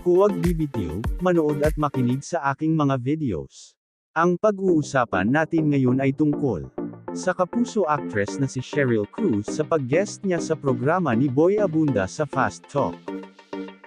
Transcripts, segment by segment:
Huwag bibitiw, manood at makinig sa aking mga videos. Ang pag-uusapan natin ngayon ay tungkol sa kapuso actress na si Cheryl Cruz sa pag-guest niya sa programa ni Boy Abunda sa Fast Talk.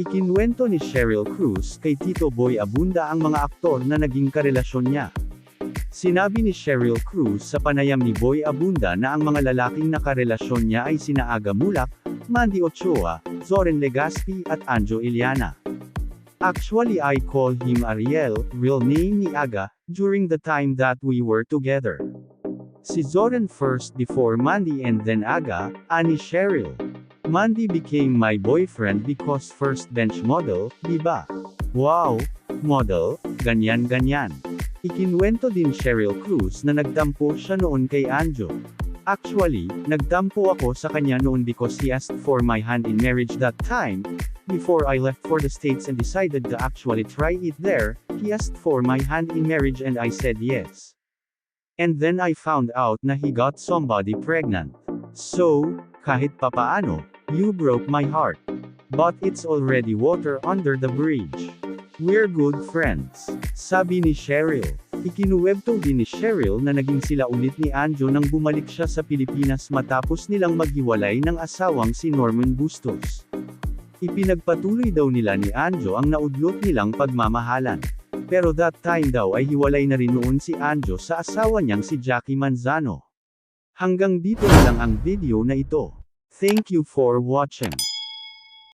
Ikinwento ni Cheryl Cruz kay Tito Boy Abunda ang mga aktor na naging karelasyon niya. Sinabi ni Cheryl Cruz sa panayam ni Boy Abunda na ang mga lalaking nakarelasyon niya ay sina Aga Mulak, Mandy Ochoa, Zoren Legaspi at Anjo Iliana. Actually I call him Ariel, real name ni Aga, during the time that we were together. Si Zoren first before Mandy and then Aga, ani Cheryl. Mandy became my boyfriend because first bench model, di ba? Wow! Model, ganyan-ganyan. Ikinwento din Cheryl Cruz na nagtampo siya noon kay Anjo. Actually, nagtampo ako sa kanya noon because he asked for my hand in marriage that time. Before I left for the States and decided to actually try it there, he asked for my hand in marriage and I said yes. And then I found out na he got somebody pregnant. So, kahit papaano, you broke my heart. But it's already water under the bridge. We're good friends. Sabi ni Cheryl. Ikinuwebto din ni Cheryl na naging sila ulit ni Anjo nang bumalik siya sa Pilipinas matapos nilang maghiwalay ng asawang si Norman Bustos. Ipinagpatuloy daw nila ni Anjo ang naudlot nilang pagmamahalan. Pero that time daw ay hiwalay na rin noon si Anjo sa asawa niyang si Jackie Manzano. Hanggang dito na lang ang video na ito. Thank you for watching.